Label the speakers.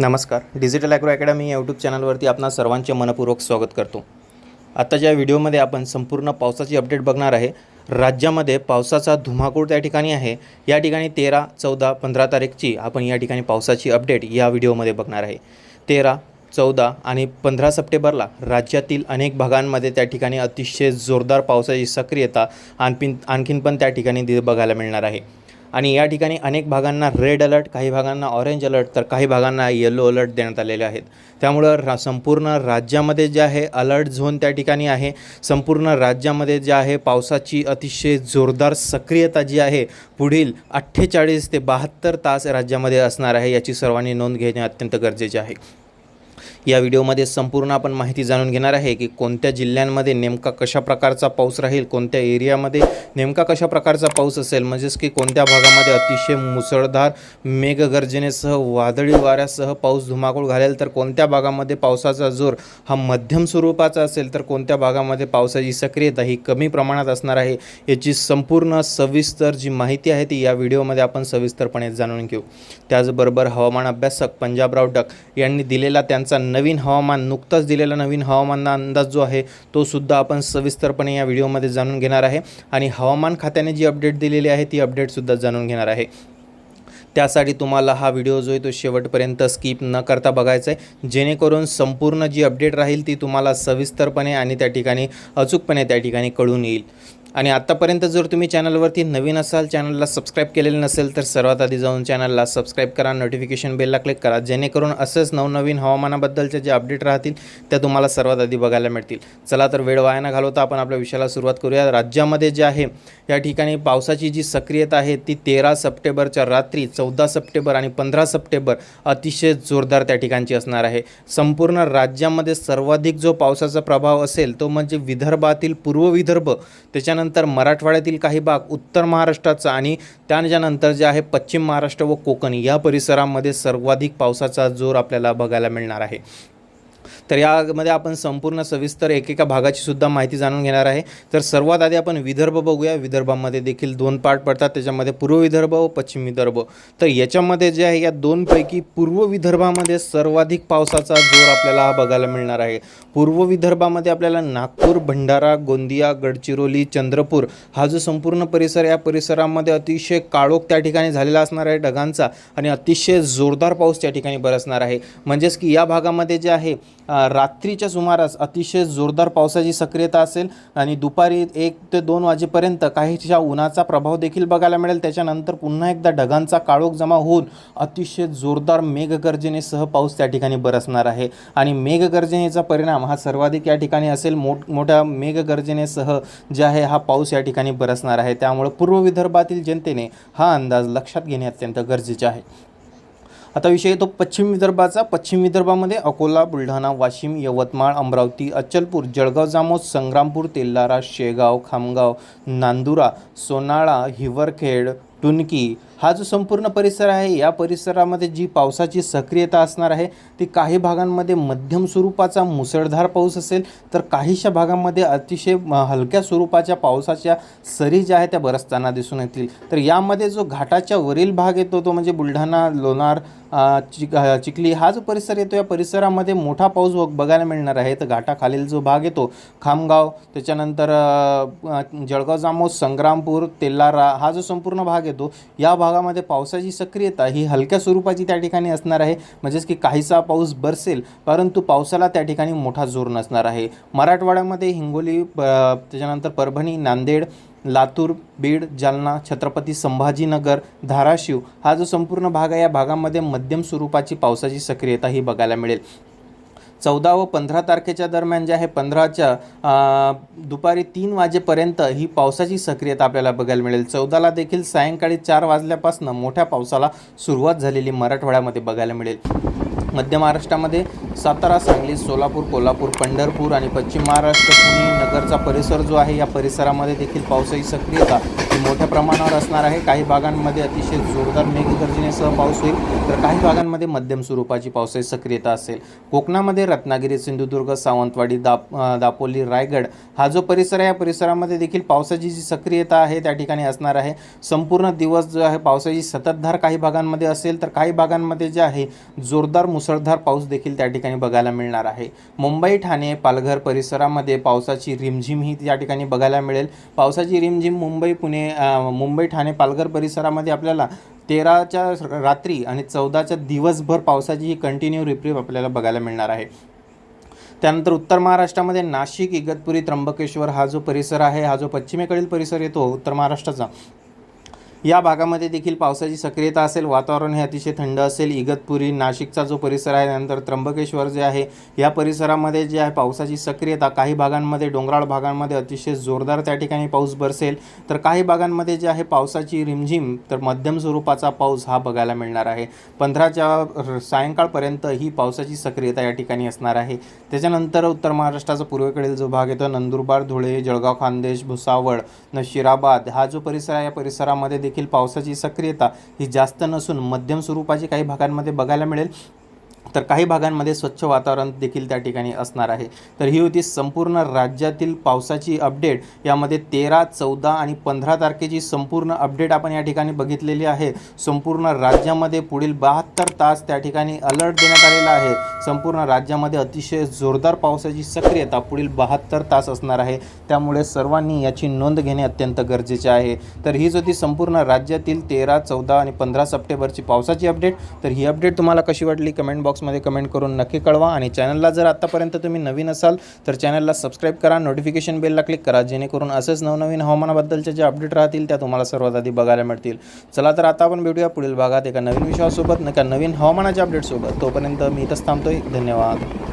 Speaker 1: नमस्कार. Digital agro academy या YouTube चॅनलवरती आपणा सर्वांचे मनपूर्वक स्वागत करतो. आत्ताच्या व्हिडिओमध्ये आपण संपूर्ण पावसाची अपडेट बघणार आहे राज्यामध्ये पावसाचा धुमाकूळ त्या ठिकाणी आहे. या ठिकाणी तेरा चौदा पंधरा तारीखची आपण या ठिकाणी पावसाची अपडेट या व्हिडिओमध्ये बघणार आहे. तेरा चौदा आणि पंधरा सप्टेंबरला राज्यातील अनेक भागांमध्ये त्या ठिकाणी अतिशय जोरदार पावसाची सक्रियता आणखीन आणखीन पण त्या ठिकाणी दि बघायला मिळणार आहे. आणि या ठिकाणी अनेक भागांना रेड अलर्ट काही भागांना ऑरेंज अलर्ट तर काही भागांना येलो अलर्ट देण्यात आलेले आहेत. त्यामुळं रा संपूर्ण राज्यामध्ये जे आहे अलर्ट झोन त्या ठिकाणी आहे. संपूर्ण राज्यामध्ये जे आहे पावसाची अतिशय जोरदार सक्रियता जी आहे पुढील अठ्ठेचाळीस ते बहात्तर तास राज्यामध्ये असणार आहे याची सर्वांनी नोंद घेणे अत्यंत गरजेचे आहे. या व्हिडिओमध्ये संपूर्ण आपण माहिती जाणून घेणार आहे की कोणत्या जिल्ह्यांमध्ये नेमका कशा प्रकारचा पाऊस राहील कोणत्या एरियामध्ये नेमका कशा प्रकारचा पाऊस असेल म्हणजेच की कोणत्या भागामध्ये अतिशय मुसळधार मेघगर्जनेसह वादळी वाऱ्यासह पाऊस धुमाकूळ घालेल तर कोणत्या भागामध्ये पावसाचा जोर हा मध्यम स्वरूपाचा असेल तर कोणत्या भागामध्ये पावसाची सक्रियता ही कमी प्रमाणात असणार आहे याची संपूर्ण सविस्तर जी माहिती आहे ती या व्हिडिओमध्ये आपण सविस्तरपणे जाणून घेऊ. त्याचबरोबर हवामान अभ्यासक पंजाबराव डक यांनी दिलेला त्यांचा नवीन हवामान नुकताच दिलेला नवीन हवामान अंदाज जो आहे तो सुद्धा आपण सविस्तरपणे या व्हिडिओमध्ये जाणून घेणार आहे. आणि हवामान खात्याने जी अपडेट दिलेली आहे ती अपडेटसुद्धा जाणून घेणार आहे. त्यासाठी तुम्हाला हा व्हिडिओ जो आहे तो शेवटपर्यंत स्किप न करता बघायचा आहे. जेणेकरून संपूर्ण जी अपडेट राहील ती तुम्हाला सविस्तरपणे आणि त्या ठिकाणी अचूकपणे त्या ठिकाणी कळून येईल. आणि आत्तापर्यंत जर तुम्ही चॅनलवरती नवीन असाल चॅनलला सबस्क्राईब केलेलं नसेल तर सर्वात आधी जाऊन चॅनलला सबस्क्राईब करा नोटिफिकेशन बेलला क्लिक करा जेणेकरून असंच नवनवीन हवामानाबद्दलचे जे अपडेट राहतील त्या तुम्हाला सर्वात आधी बघायला मिळतील. चला तर वेळ वाया न घालवता आपण आपल्या विषयाला सुरुवात करूया. राज्यामध्ये जे आहे या ठिकाणी पावसाची जी सक्रियता आहे ती तेरा सप्टेंबरच्या रात्री चौदा सप्टेंबर आणि पंधरा सप्टेंबर अतिशय जोरदार त्या ठिकाणची असणार आहे. संपूर्ण राज्यामध्ये सर्वाधिक जो पावसाचा प्रभाव असेल तो म्हणजे विदर्भातील पूर्व विदर्भ. त्याच्या त्याच्यानंतर मराठवाड्यातील काही भाग उत्तर महाराष्ट्राचा आणि त्याच्यानंतर जे आहे पश्चिम महाराष्ट्र व कोकण या परिसरामध्ये सर्वाधिक पावसाचा जोर आपल्याला बघायला मिळणार आहे. तर यामध्ये आपण संपूर्ण सविस्तर एकेका भागाची सुद्धा माहिती जाणून घेणार आहे. तर सर्वात आधी आपण विदर्भ बघूया. विदर्भामध्ये देखील दोन पार्ट पडतात. त्याच्यामध्ये पूर्व विदर्भ व पश्चिम विदर्भ. तर याच्यामध्ये जे आहे या दोनपैकी पूर्व विदर्भामध्ये सर्वाधिक पावसाचा जोर आपल्याला हा बघायला मिळणार आहे. पूर्व विदर्भामध्ये आपल्याला नागपूर भंडारा गोंदिया गडचिरोली चंद्रपूर हा जो संपूर्ण परिसर या परिसरामध्ये अतिशय काळोख त्या ठिकाणी झालेला असणार आहे ढगांचा आणि अतिशय जोरदार पाऊस त्या ठिकाणी बरसणार आहे. म्हणजेच की या भागामध्ये जे आहे रात्रीच्या सुमारास अतिशय जोरदार पावसाची सक्रियता असेल आणि दुपारी एक ते दोन वाजेपर्यंत काहीशा उन्हाचा प्रभाव देखील बघायला मिळेल. त्याच्यानंतर पुन्हा एकदा ढगांचा काळोख जमा होऊन अतिशय जोरदार मेघगर्जनेसह पाऊस त्या ठिकाणी बरसणार आहे. आणि मेघगर्जनेचा परिणाम हा सर्वाधिक या ठिकाणी असेल. मोठ मोठ्या मेघगर्जनेसह जे आहे हा पाऊस या ठिकाणी बरसणार आहे. त्यामुळे पूर्व विदर्भातील जनतेने हा अंदाज लक्षात घेणे अत्यंत गरजेचे आहे. आता विषय येतो पश्चिम विदर्भाचा. पश्चिम विदर्भामध्ये अकोला बुलढाणा वाशिम यवतमाळ अमरावती अचलपूर जळगाव जामोद संग्रामपूर तेल्लारा शेगाव खामगाव नांदुरा सोनाळा हिवरखेड टुनकी हा जो संपूर्ण परिसर आहे या परिसरामध्ये जी पावसाची सक्रियता असणार आहे ती काही भागांमध्ये मध्यम स्वरूपाचा मुसळधार पाऊस असेल तर काहीशा भागांमध्ये अतिशय हलक्या स्वरूपाच्या पावसाच्या सरी ज्या आहेत त्या बरसताना दिसून येतील. तर यामध्ये जो घाटाच्या वरील भाग येतो तो म्हणजे बुलढाणा लोणार चिक चिखली हा जो परिसर येतो या परिसरामध्ये मोठा पाऊस बघ- बघायला मिळणार आहे. तर घाटाखालील जो भाग येतो खामगाव त्याच्यानंतर जळगाव जामोद संग्रामपूर तेल्लारा हा जो संपूर्ण भाग येतो या भाग भागामध्ये पावसाची सक्रियता ही हलक्या स्वरूपाची त्या ठिकाणी असणार आहे. म्हणजेच की काहीसा पाऊस बरसेल परंतु पावसाला त्या ठिकाणी मोठा जोर नसणार आहे. मराठवाड्यामध्ये हिंगोली त्याच्यानंतर परभणी नांदेड लातूर बीड जालना छत्रपती संभाजीनगर धाराशिव हा जो संपूर्ण भाग आहे या भागामध्ये मध्यम स्वरूपाची पावसाची सक्रियता ही बघायला मिळेल. चौदा व पंधरा तारखेच्या दरम्यान जे आहे पंधराच्या दुपारी तीन वाजेपर्यंत ही पावसाची सक्रियता आपल्याला बघायला मिळेल. चौदाला देखील सायंकाळी चार वाजल्यापासून मोठ्या पावसाला सुरुवात झालेली मराठवाड्यामध्ये बघायला मिळेल. मध्य महाराष्ट्रामध्ये सातारा सांगली सोलापूर कोल्हापूर पंढरपूर आणि पश्चिम महाराष्ट्र पुणे नगरचा परिसर जो आहे या परिसरामध्ये देखील पावसाची सक्रियता मोठ्या प्रमाणावर असणार आहे. काही भागांमध्ये अतिशय जोरदार मेघगर्जनेसह पाऊस होईल. तर काही भागांमध्ये मध्यम स्वरूपाची पावसाची सक्रियता असेल. कोकणामध्ये रत्नागिरी सिंधुदुर्ग सावंतवाडी दाप दापोली रायगड हा जो परिसर आहे या परिसरामध्ये देखील पावसाची जी सक्रियता आहे त्या ठिकाणी असणार आहे. संपूर्ण दिवस जो आहे पावसाची सततधार काही भागांमध्ये असेल तर काही भागांमध्ये जे आहे जोरदार मुसळधार पाऊस देखील त्या ठिकाणी बघायला मिळणार आहे. मुंबई ठाणे पालघर परिसरामध्ये पावसाची रिमझिम ही त्या ठिकाणी बघायला मिळेल. पावसाची रिमझिम मुंबई पुणे मुंबई ठाणे पालघर परिसरामध्ये आपल्याला तेराच्या रात्री आणि चौदाच्या दिवसभर पावसाची ही कंटिन्यू रिप्रीप आपल्याला बघायला मिळणार आहे. त्यानंतर उत्तर महाराष्ट्रामध्ये नाशिक इगतपुरी त्र्यंबकेश्वर हा जो परिसर आहे हा जो पश्चिमेकडील परिसर येतो उत्तर महाराष्ट्राचा या भागामध्ये देखील पावसाची सक्रियता असेल वातावरण हे अतिशय थंड असेल. इगतपुरी नाशिकचा जो परिसर आहे त्यानंतर त्र्यंबकेश्वर जे आहे या परिसरामध्ये जे आहे पावसाची सक्रियता काही भागांमध्ये डोंगराळ भागांमध्ये अतिशय जोरदार त्या ठिकाणी पाऊस बरसेल. तर काही भागांमध्ये जे आहे पावसाची रिमझिम तर मध्यम स्वरूपाचा पाऊस हा बघायला मिळणार आहे. पंधराच्या सायंकाळपर्यंत ही पावसाची सक्रियता या ठिकाणी असणार आहे. त्याच्यानंतर उत्तर महाराष्ट्राचा पूर्वेकडील जो भाग येतो नंदुरबार धुळे जळगाव खानदेश भुसावळ नशिराबाद हा जो परिसर आहे या परिसरामध्ये देखील पावसाची सक्रियता ही जास्त नसून मध्यम स्वरूपाची काही भागांमध्ये बघायला मिळेल. तर काही भागांमध्ये स्वच्छ वातावरण देखील त्या ठिकाणी असणार आहे. तर ही होती संपूर्ण राज्यातील पावसाची अपडेट यामध्ये तेरा चौदा आणि पंधरा तारखेची संपूर्ण अपडेट आपण या ठिकाणी बघितलेली आहे. संपूर्ण राज्यामध्ये पुढील बहात्तर तास त्या ठिकाणी अलर्ट देण्यात आलेला आहे. संपूर्ण राज्यामध्ये अतिशय जोरदार पावसाची सक्रियता पुढील बहात्तर तास असणार आहे. त्यामुळे सर्वांनी याची नोंद घेणे अत्यंत गरजेचे आहे. तर हीच होती संपूर्ण राज्यातील तेरा चौदा आणि पंधरा सप्टेंबरची पावसाची अपडेट तर ही अपडेट तुम्हाला कशी वाटली? कमेंट बॉक्स बॉक्समध्ये कमेंट करून नक्की कळवा. आणि चॅनलला जर आत्तापर्यंत तुम्ही नवीन असाल तर चॅनलला सबस्क्राईब करा. नोटिफिकेशन बेलला क्लिक करा जेणेकरून असंच नवनवीन हवामानाबद्दलच्या ज्या अपडेट राहतील त्या तुम्हाला सर्वात आधी बघायला मिळतील. चला तर आता आपण भेटूया पुढील भागात एका नवीन विषयासोबत एका नवीन हवामानाच्या अपडेटसोबत तोपर्यंत मी इथंच थांबतोय. धन्यवाद.